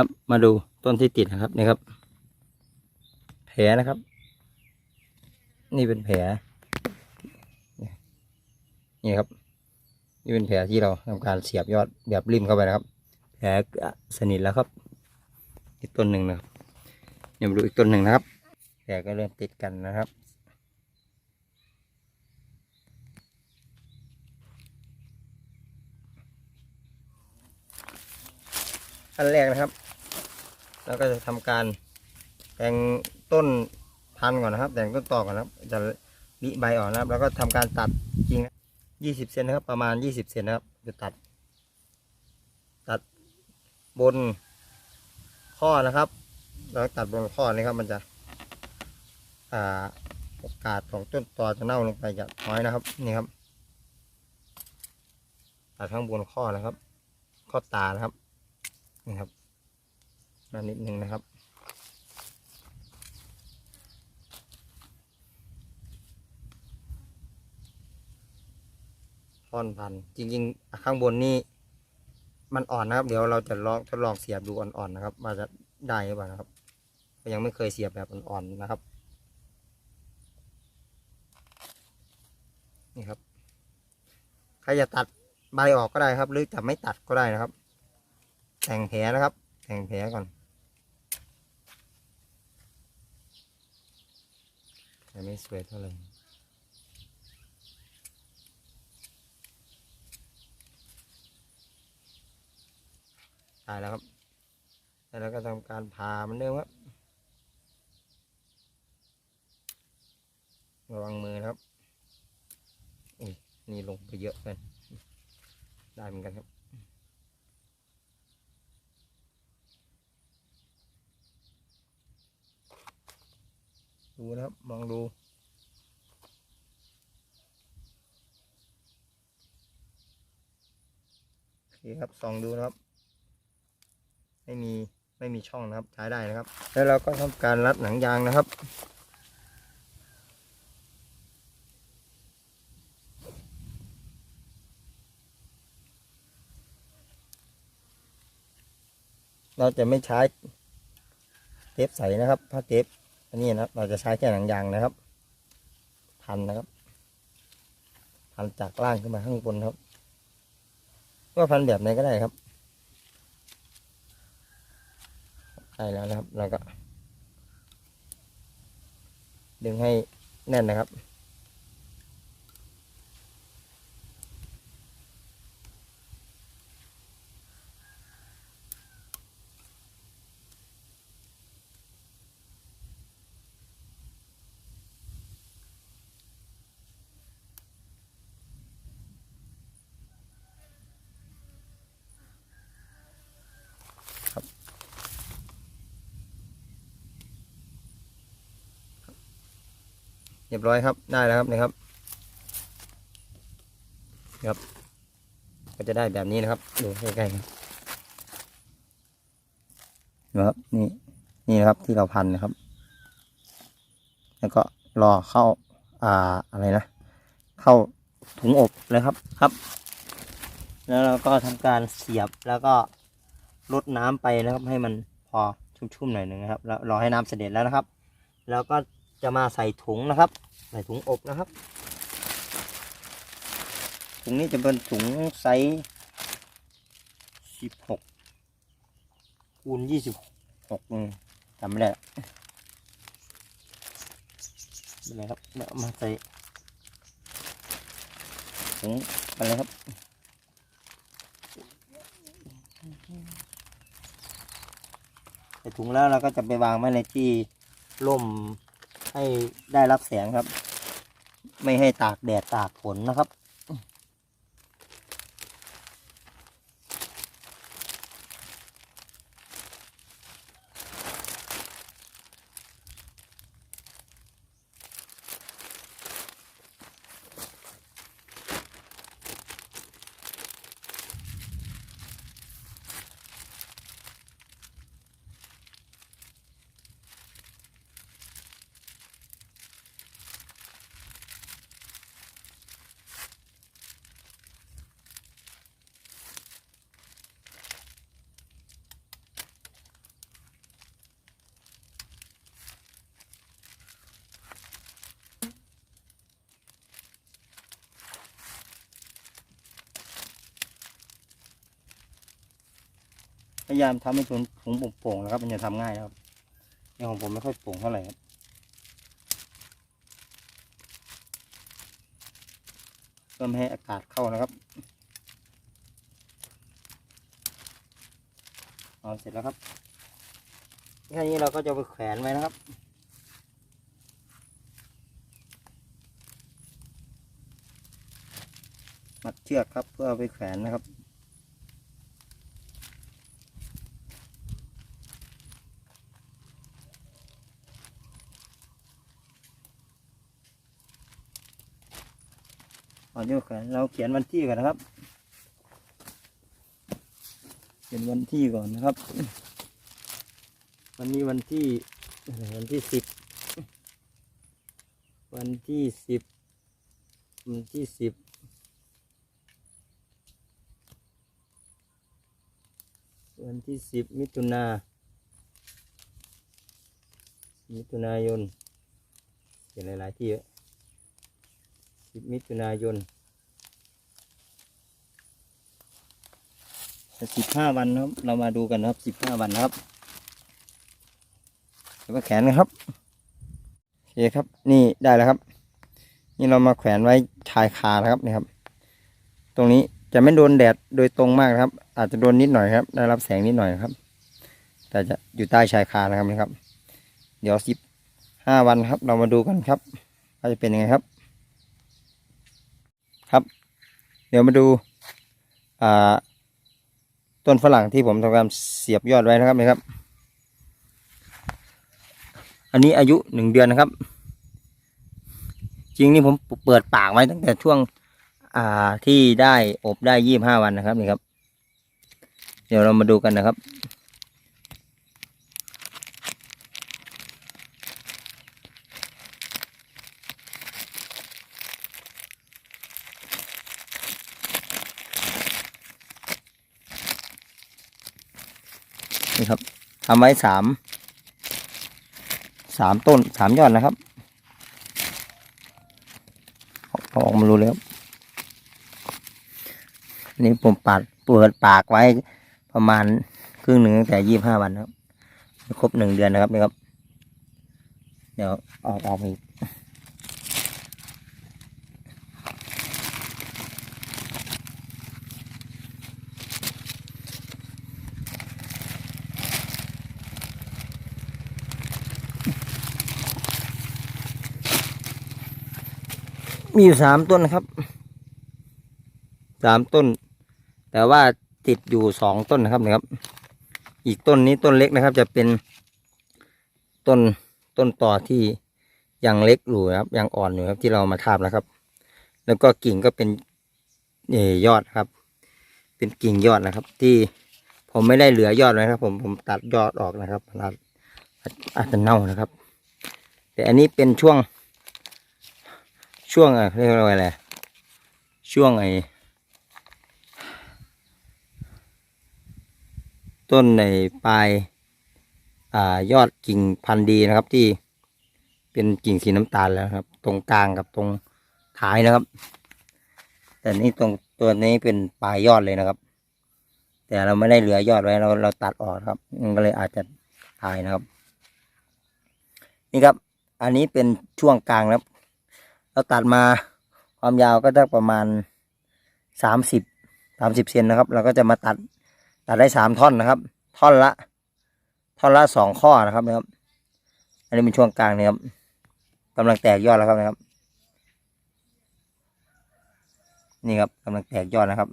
ครับ มาดูต้นที่ติดนะครับนี่ครับ แผลนะครับ นี่เป็นแผลนี่ครับ นี่เป็นแผลที่เราทำการเสียบยอดแบบริมเข้าไปนะครับ แผลสนิทแล้วครับ อีกต้นหนึ่งนะครับเดี๋ยวมาดูอีกต้นหนึ่งนะครับ แผลก็เริ่มติดกันนะครับขั้นแรกนะครับ แล้วก็จะทำการแต่งต้นพันก่อนนะครับ แต่งต้นตอก่อนนะครับจะริใบออกนะครับ แล้วก็ทำการตัดจริงยี่สิบเซนนะครับ ประมาณยี่สิบเซนนะครับ จะตัด ตัดบนข้อนะครับ แล้วตัดบนข้อนี้ครับ มันจะ อ่าโอกาสของต้นตอจะเน่าลงไปจะน้อยนะครับ นี่ครับ ตัดข้างบนข้อนะครับ ข้อตานะครับ นี่ครับ มานิดนึงนะครับท่อนพันจริงๆ ข้างบนนี่มันอ่อนนะครับ เดี๋ยวเราจะลองทดลองเสียบดูอ่อนๆนะครับว่าจะได้หรือเปล่านะครับก็ยังไม่เคยเสียบแบบอ่อนๆนะครับ นี่ครับใครจะตัดใบออกก็ได้ครับ หรือจะไม่ตัดก็ได้นะครับ แต่งแผลนะครับ แต่งแผลก่อนยัง ไม่สวยเท่าไหร่ตายแล้วครับ แล้วก็ทำการผ่ามันเดิมครับ ระวังมือนะครับอุ้ยนี่ลงไปเยอะเกินได้เหมือนกันครับ ดูนะครับ มองดูโอเคครับส่องดูนะครับ ไม่มีไม่มีช่องนะครับใช้ได้นะครับ แล้วเราก็ทำการรัดหนังยางนะครับเราจะไม่ใช้เทปใสนะครับถ้าเทป อันนี้นะครับเราจะใช้แค่หนังยางนะครับ พันนะครับ พันจากล่างขึ้นมาข้างบนครับ ก็พันแบบไหนก็ได้ครับได้แล้วนะครับเราก็ ดึงให้แน่นนะครับ เรียบร้อยครับได้แล้วครับนี่ครับครับ ก็จะได้แบบนี้นะครับ ดูใกล้ๆครับนะครับนี่นี่นะครับที่เราพันนะครับ แล้วก็รอเข้าอ่าอะไรนะ เข้าถุงอบเลยครับครับ แล้วเราก็ทำการเสียบแล้วก็ลดน้ำไปนะครับ ให้มันพอชุ่มๆหน่อยหนึ่งนะครับแล้วรอให้น้ำเสด็จแล้วนะครับ แล้วก็ จะมาใส่ถุงนะครับ ใส่ถุงอบนะครับ ถุงนี้จะเป็นถุงไซส์สิบหกคูณยี่สิบหกจำไม่ได้ละเป็นไรครับเดี๋ยวเอามาใส่ถุงไปเลยครับใส่ถุงแล้วเราก็จะไปวางไว้ในที่ร่ม ให้ได้รับแสงครับ ไม่ให้ตากแดดตากฝนนะครับ พยายามทำให้ถุงถุงโป่งนะครับ มันจะทำง่ายนะครับเนี่ยของผมไม่ค่อยโป่งเท่าไหร่ครับเพื่อไม่ให้อากาศเข้านะครับเอาเสร็จแล้วครับแค่นี้เราก็จะไปแขวนไว้นะครับมัดเชือกครับเพื่อไปแขวนนะครับ อนที่จะแขวนเราเขียนวันที่ก่อนนะครับ เขียนวันที่ก่อนนะครับ วันนี้วันที่วันที่สิบวันที่สิบวันที่สิบวันที่สิบมิถุนามิถุนายนเขียนหลายๆที่เยอะ สิบมิถุนายนสิบห้าวันครับ เรามาดูกันนะครับสิบห้าวันนะครับเดี๋ยวมาแขวนนะครับโอเคครับ นี่ได้แล้วครับ นี่เรามาแขวนไว้ชายคานะครับนี่ครับ ตรงนี้จะไม่โดนแดดโดยตรงมากครับ อาจจะโดนนิดหน่อยครับ ได้รับแสงนิดหน่อยครับ แต่จะอยู่ใต้ชายคานะครับนี่ครับ เดี๋ยวสิบห้าวันครับ เรามาดูกันครับว่าจะเป็นยังไงครับ ครับ เดี๋ยวมาดูอ่าต้นฝรั่งที่ผมทำการเสียบยอดไว้นะครับนะครับ อันนี้อายุหนึ่งเดือนนะครับ จริงนี่ผมเปิดปากไว้ตั้งแต่ช่วงอ่าที่ได้อบได้ยี่บห้าวันนะครับนี่ครับ เดี๋ยวเรามาดูกันนะครับ นี่ครับทำไว้สามสามต้นสามยอดนะครับเอออกมาดูเลยครับอันนี้ผมปัดเปิดปากไว้ประมาณครึ่งหนึ่งตั้งแต่ยี่บห้าวันครับ ครบหนึ่งเดือนนะครับนี่ครับ เดี๋ยวออกออกอีก มีอยู่สามต้นนะครับสามต้น แต่ว่าติดอยู่สองต้นนะครับนะครับ อีกต้นนี้ต้นเล็กนะครับ จะเป็นต้นต้นต่อที่ยังเล็กอยู่นะครับ ยังอ่อนอยู่ครับที่เรามาทาบนะครับ แล้วก็กิ่งก็เป็นเอยอดครับ เป็นกิ่งยอดนะครับ ที่ผมไม่ได้เหลือยอดเลยนะครับ ผมผมตัดยอดออกนะครับอาจจะเน่านะครับ แต่อันนี้เป็นช่วง ช่วงอะเรียกว่าอะไรช่วงไอ้ต้นในปลายอ่ายอดกิ่งพันธุ์ดีนะครับ ที่เป็นกิ่งสีน้ำตาลแล้วครับ ตรงกลางกับตรงท้ายนะครับ แต่นี่ตรงตัวนี้เป็นปลายยอดเลยนะครับ แต่เราไม่ได้เหลือยอดไว้เราเราตัดออกครับมันก็เลยอาจจะตายนะครับ นี่ครับ อันนี้เป็นช่วงกลางนะครับ เราตัดมาความยาวก็จะประมาณสามสิบสามสิบเซนนะครับ เราก็จะมาตัดตัดได้สามท่อนนะครับ ท่อนละท่อนละสองข้อนะครับนะครับ อันนี้เป็นช่วงกลางนะครับกำลังแตกยอดแล้วครับนะครับ นี่ครับกำลังแตกยอดนะครับ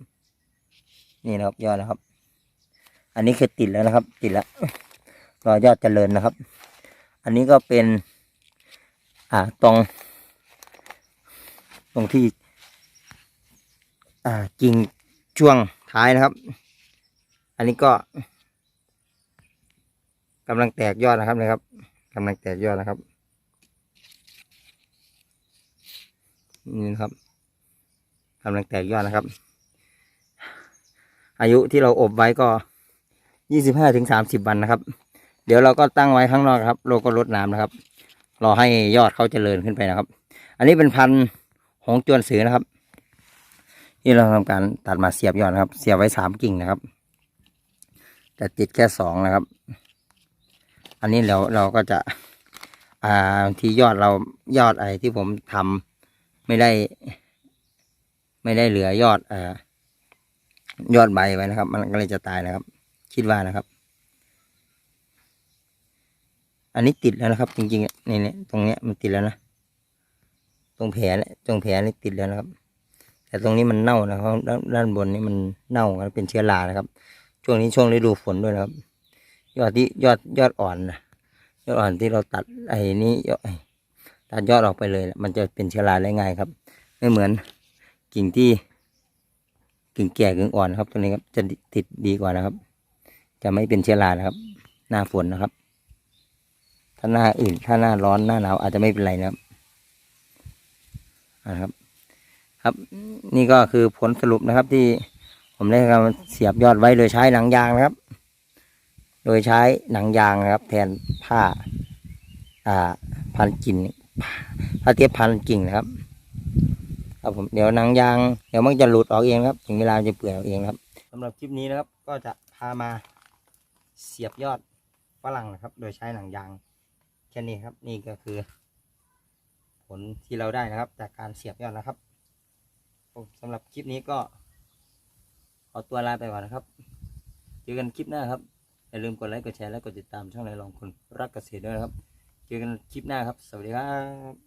นี่นะครับยอดนะครับ อันนี้คือติดแล้วนะครับ ติดแล้วรอยอดเจริญนะครับ อันนี้ก็เป็น อ่าตรง ตรงที่ อ่ากิ่งช่วงท้ายนะครับ อันนี้ก็กำลังแตกยอดนะครับนะครับกำลังแตกยอดนะครับนี่นะครับกำลังแตกยอดนะครับ อายุที่เราอบไว้ก็ยี่สิบห้าถึงสามสิบวันนะครับ เดี๋ยวเราก็ตั้งไว้ข้างนอกครับเราก็ลดน้ำนะครับ รอให้ยอดเขาเจริญขึ้นไปนะครับ อันนี้เป็นพันธุ์ หงจวนสือนะครับ ที่เราทำการตัดมาเสียบยอดนะครับ เสียบไว้สามกิ่งนะครับจะติดแค่สองนะครับ อันนี้เราเราก็จะ อ่าที่ยอดเรายอดไอ้ที่ผมทำไม่ได้ ไม่ได้เหลือยอดเอ่อยอดใบไว้นะครับ มันก็เลยจะตายนะครับ คิดว่านะครับ อันนี้ติดแล้วนะครับ จริงๆนี่เนี่ยตรงเนี้ยมันติดแล้วนะ ตรงแผลตรงแผลนี่ติดแล้วนะครับ แต่ตรงนี้มันเน่านะครับด้านด้านบนนี่มันเน่าครับเป็นเชื้อรานะครับ ช่วงนี้ช่วงฤดูฝนด้วยนะครับ ยอดที่ยอดยอดอ่อนนะยอดอ่อนที่เราตัดไอ้นี้ยอดตัดยอดออกไปเลย มันจะเป็นเชื้อราได้ง่ายครับ ไม่เหมือนกิ่งที่กิ่งแก่กิ่งอ่อนครับตัวนี้ครับจะติดดีกว่านะครับ จะไม่เป็นเชื้อรานะครับ หน้าฝนนะครับ ถ้าหน้าอื่นถ้าหน้าร้อนหน้าหนาวอาจจะไม่เป็นไรนะครับ อ่าครับ ครับนี่ก็คือผลสรุปนะครับที่ผมได้ทำเสียบยอดไว้โดยใช้หนังยางนะครับ โดยใช้หนังยางนะครับ แทนผ้า อ่า พันกิ่งผ้าเทียบพันกิ่งนะครับ ครับผมเดี๋ยวหนังยาง เดี๋ยวมันจะหลุดออกเองครับ ถึงเวลาจะเปื่อยออกเองครับสำหรับคลิปนี้นะครับ ก็จะพามาเสียบยอดฝรั่งนะครับ โดยใช้หนังยางแค่นี้ครับ นี่ก็คือ ผลที่เราได้นะครับ จากการเสียบยอดนะครับสำหรับคลิปนี้ก็ขอตัวลาไปก่อนนะครับ เจอกันคลิปหน้าครับ อย่าลืมกดไลค์ กดแชร์ และกดติดตามช่องในลองคนรักเกษตรด้วยนะครับ เจอกันคลิปหน้าครับ สวัสดีครับ